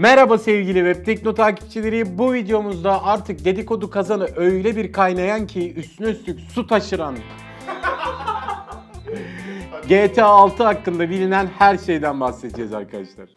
Merhaba sevgili Web Tekno takipçileri. Bu videomuzda artık dedikodu kazanı öyle bir kaynayan ki üstüne üstlük su taşıran GTA 6 hakkında bilinen her şeyden bahsedeceğiz arkadaşlar.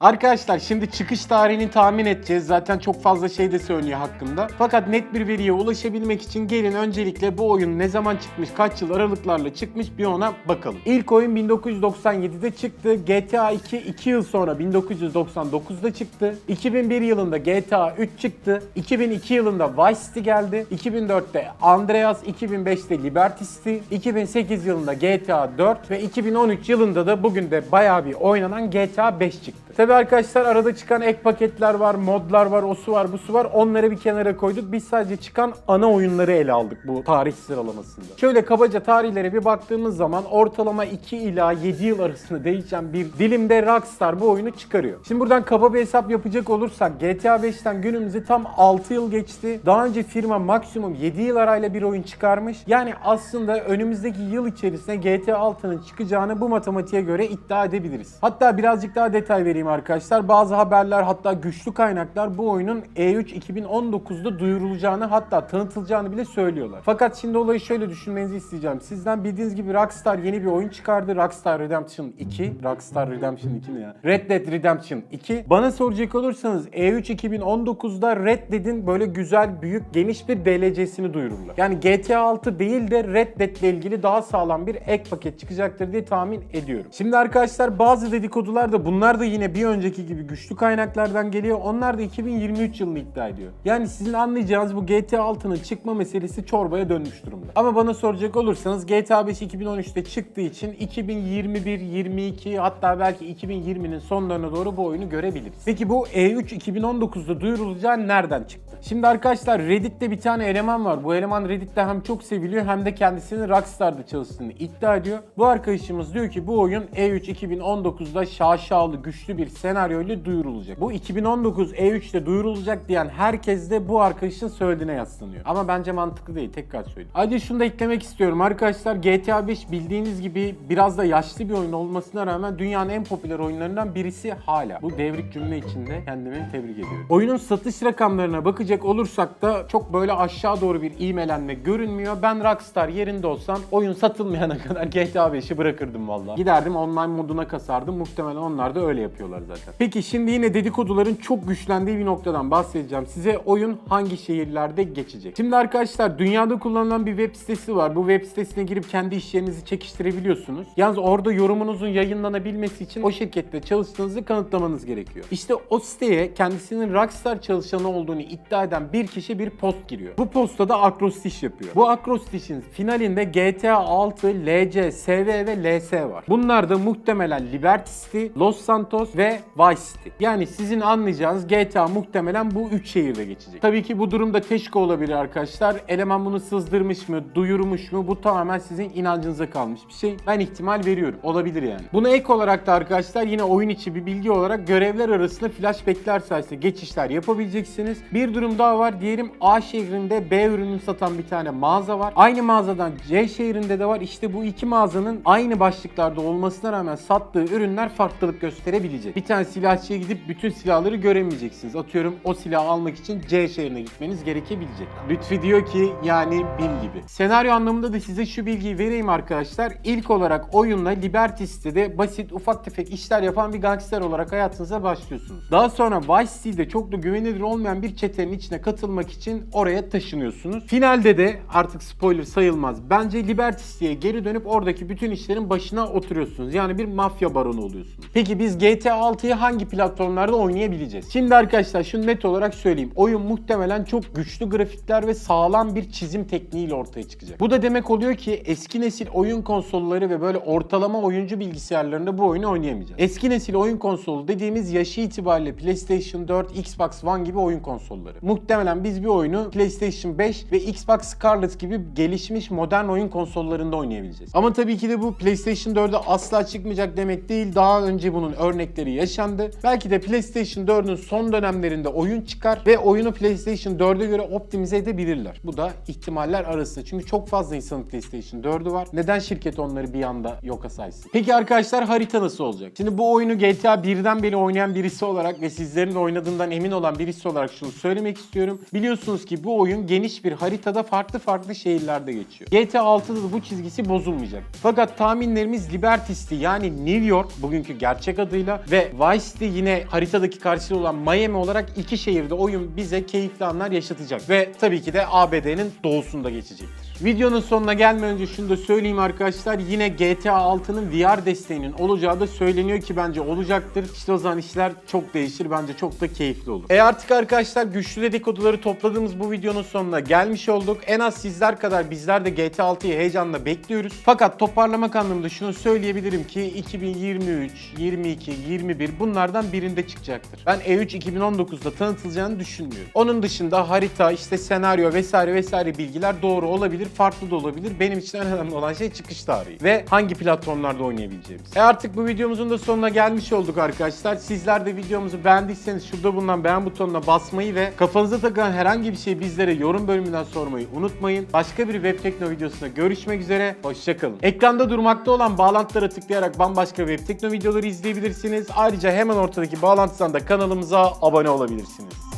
Arkadaşlar şimdi çıkış tarihini tahmin edeceğiz. Zaten çok fazla şey de söylüyor hakkında. Fakat net bir veriye ulaşabilmek için gelin öncelikle bu oyun ne zaman çıkmış, kaç yıl aralıklarla çıkmış bir ona bakalım. İlk oyun 1997'de çıktı. GTA 2 2 yıl sonra 1999'da çıktı. 2001 yılında GTA 3 çıktı. 2002 yılında Vice City geldi. 2004'te Andreas, 2005'te Liberty City, 2008 yılında GTA 4 ve 2013 yılında da bugün de bayağı bir oynanan GTA 5 çıktı. Tabi arkadaşlar arada çıkan ek paketler var, modlar var, o su var, bu su var. Onları bir kenara koyduk. Biz sadece çıkan ana oyunları ele aldık bu tarih sıralamasında. Şöyle kabaca tarihlere bir baktığımız zaman ortalama 2 ila 7 yıl arasında değişen bir dilimde Rockstar bu oyunu çıkarıyor. Şimdi buradan kaba bir hesap yapacak olursak GTA 5'ten günümüze tam 6 yıl geçti. Daha önce firma maksimum 7 yıl arayla bir oyun çıkarmış. Yani aslında önümüzdeki yıl içerisinde GTA 6'nın çıkacağını bu matematiğe göre iddia edebiliriz. Hatta birazcık daha detay vereyim arkadaşlar. Bazı haberler hatta güçlü kaynaklar bu oyunun E E3 2019'da duyurulacağını hatta tanıtılacağını bile söylüyorlar. Fakat şimdi olayı şöyle düşünmenizi isteyeceğim. Sizden bildiğiniz gibi Rockstar yeni bir oyun çıkardı. Rockstar Redemption 2. Rockstar Redemption 2 ne ya? Red Dead Redemption 2. Bana soracak olursanız E E3 2019'da Red Dead'in böyle güzel, büyük, geniş bir DLC'sini duyururlar. Yani GTA 6 değil de Red Dead ile ilgili daha sağlam bir ek paket çıkacaktır diye tahmin ediyorum. Şimdi arkadaşlar bazı dedikodular da bunlar da yine bir önceki gibi güçlü kaynaklardan geliyor. Onlar da 2023 yılını iddia ediyor. Yani sizin anlayacağınız bu GTA 6'nın çıkma meselesi çorbaya dönmüş durumda. Ama bana soracak olursanız GTA 5 2013'te çıktığı için 2021, 22 hatta belki 2020'nin sonlarına doğru bu oyunu görebiliriz. Peki bu E E3 2019'da duyurulacağı nereden çıktı? Şimdi arkadaşlar Reddit'te bir tane eleman var. Bu eleman Reddit'te hem çok seviliyor hem de kendisinin Rockstar'da çalıştığını iddia ediyor. Bu arkadaşımız diyor ki bu oyun E E3 2019'da şaşalı güçlü bir senaryo ile duyurulacak. Bu 2019 E3'te duyurulacak diyen herkes de bu arkadaşın söylediğine yaslanıyor. Ama bence mantıklı değil. Tekrar söyleyeyim. Ayrıca şunu da eklemek istiyorum. Arkadaşlar GTA 5 bildiğiniz gibi biraz da yaşlı bir oyun olmasına rağmen dünyanın en popüler oyunlarından birisi hala. Bu devrik cümle içinde kendimi tebrik ediyorum. Oyunun satış rakamlarına bakacak olursak da çok böyle aşağı doğru bir ivmelenme görünmüyor. Ben Rockstar yerinde olsam oyun satılmayana kadar GTA 5'i bırakırdım valla. Giderdim online moduna kasardım. Muhtemelen onlar da öyle yapıyorlar zaten. Peki şimdi yine dedikoduların çok güçlendiği bir noktadan bahsedeceğim. Size oyun hangi şehirlerde geçecek? Şimdi arkadaşlar dünyada kullanılan bir web sitesi var. Bu web sitesine girip kendi iş yerinizi çekiştirebiliyorsunuz. Yalnız orada yorumunuzun yayınlanabilmesi için o şirkette çalıştığınızı kanıtlamanız gerekiyor. İşte o siteye kendisinin Rockstar çalışanı olduğunu iddia eden bir kişi bir post giriyor. Bu postta da akrostiş yapıyor. Bu akrostişin finalinde GTA 6, LC, SV ve LS var. Bunlar da muhtemelen Liberty City, Los Santos ve Vice City. Yani sizin anlayacağınız GTA muhtemelen bu üç şehirde geçecek. Tabii ki bu durumda teşke olabilir arkadaşlar. Eleman bunu sızdırmış mı, duyurmuş mu bu tamamen sizin inancınıza kalmış bir şey. Ben ihtimal veriyorum. Olabilir yani. Buna ek olarak da arkadaşlar yine oyun içi bir bilgi olarak görevler arasında flashbackler sayesinde geçişler yapabileceksiniz. Bir durum daha var. Diyelim A şehrinde B ürünü satan bir tane mağaza var. Aynı mağazadan C şehrinde de var. İşte bu iki mağazanın aynı başlıklarda olmasına rağmen sattığı ürünler farklılık gösterebilecek. Bir tane silahçıya gidip bütün silahları göremeyeceksiniz. Atıyorum o silahı almak için C şehrine gitmeniz gerekebilecek. Lütfi diyor ki yani BİM gibi. Senaryo anlamında da size şu bilgiyi vereyim arkadaşlar. İlk olarak oyunla Liberty City'de basit ufak tefek işler yapan bir gangster olarak hayatınıza başlıyorsunuz. Daha sonra Vice City'de çok da güvenilir olmayan bir çetenin içine katılmak için oraya taşınıyorsunuz. Finalde de artık spoiler sayılmaz. Bence Liberty City'ye geri dönüp oradaki bütün işlerin başına oturuyorsunuz. Yani bir mafya baronu oluyorsunuz. Peki biz GTA 6'yı hangi platformlarda oynayabileceğiz? Şimdi arkadaşlar şunu net olarak söyleyeyim. Oyun muhtemelen çok güçlü grafikler ve sağlam bir çizim tekniğiyle ortaya çıkacak. Bu da demek oluyor ki eski nesil oyun konsolları ve böyle ortalama oyuncu bilgisayarlarında bu oyunu oynayamayacağız. Eski nesil oyun konsolu dediğimiz yaşı itibariyle PlayStation 4, Xbox One gibi oyun konsolları. Muhtemelen biz bir oyunu PlayStation 5 ve Xbox Scarlett gibi gelişmiş modern oyun konsollarında oynayabileceğiz. Ama tabii ki de bu PlayStation 4'e asla çıkmayacak demek değil. Daha önce bunun örnekleri değişiklikleri yaşandı. Belki de PlayStation 4'ün son dönemlerinde oyun çıkar ve oyunu PlayStation 4'e göre optimize edebilirler. Bu da ihtimaller arasında. Çünkü çok fazla insanın PlayStation 4'ü var. Neden şirket onları bir anda yoka saysın? Peki arkadaşlar harita nasıl olacak? Şimdi bu oyunu GTA 1'den beri oynayan birisi olarak ve sizlerin de oynadığından emin olan birisi olarak şunu söylemek istiyorum. Biliyorsunuz ki bu oyun geniş bir haritada farklı farklı şehirlerde geçiyor. GTA 6'da da bu çizgisi bozulmayacak. Fakat tahminlerimiz Liberty City yani New York bugünkü gerçek adıyla ve Vice City yine haritadaki karşılığı olan Miami olarak iki şehirde oyun bize keyifli anlar yaşatacak. Ve tabii ki de ABD'nin doğusunda geçecektir. Videonun sonuna gelmeden önce şunu da söyleyeyim arkadaşlar. Yine GTA 6'nın VR desteğinin olacağı da söyleniyor ki bence olacaktır. İşte o zaman işler çok değişir. Bence çok da keyifli olur. E artık arkadaşlar güçlü dedikoduları topladığımız bu videonun sonuna gelmiş olduk. En az sizler kadar bizler de GTA 6'yı heyecanla bekliyoruz. Fakat toparlamak anlamında şunu söyleyebilirim ki 2023, 22, 21 bunlardan birinde çıkacaktır. Ben E E3 2019'da tanıtılacağını düşünmüyorum. Onun dışında harita, işte senaryo vesaire vesaire bilgiler doğru olabilir, farklı da olabilir. Benim için en önemli olan şey çıkış tarihi ve hangi platformlarda oynayabileceğimiz. E artık bu videomuzun da sonuna gelmiş olduk arkadaşlar. Sizler de videomuzu beğendiyseniz şurada bulunan beğen butonuna basmayı ve kafanıza takılan herhangi bir şey bizlere yorum bölümünden sormayı unutmayın. Başka bir Web Tekno videosunda görüşmek üzere. Hoşçakalın. Ekranda durmakta olan bağlantılara tıklayarak bambaşka Web Tekno videoları izleyebilirsiniz. Ayrıca hemen ortadaki bağlantıdan da kanalımıza abone olabilirsiniz.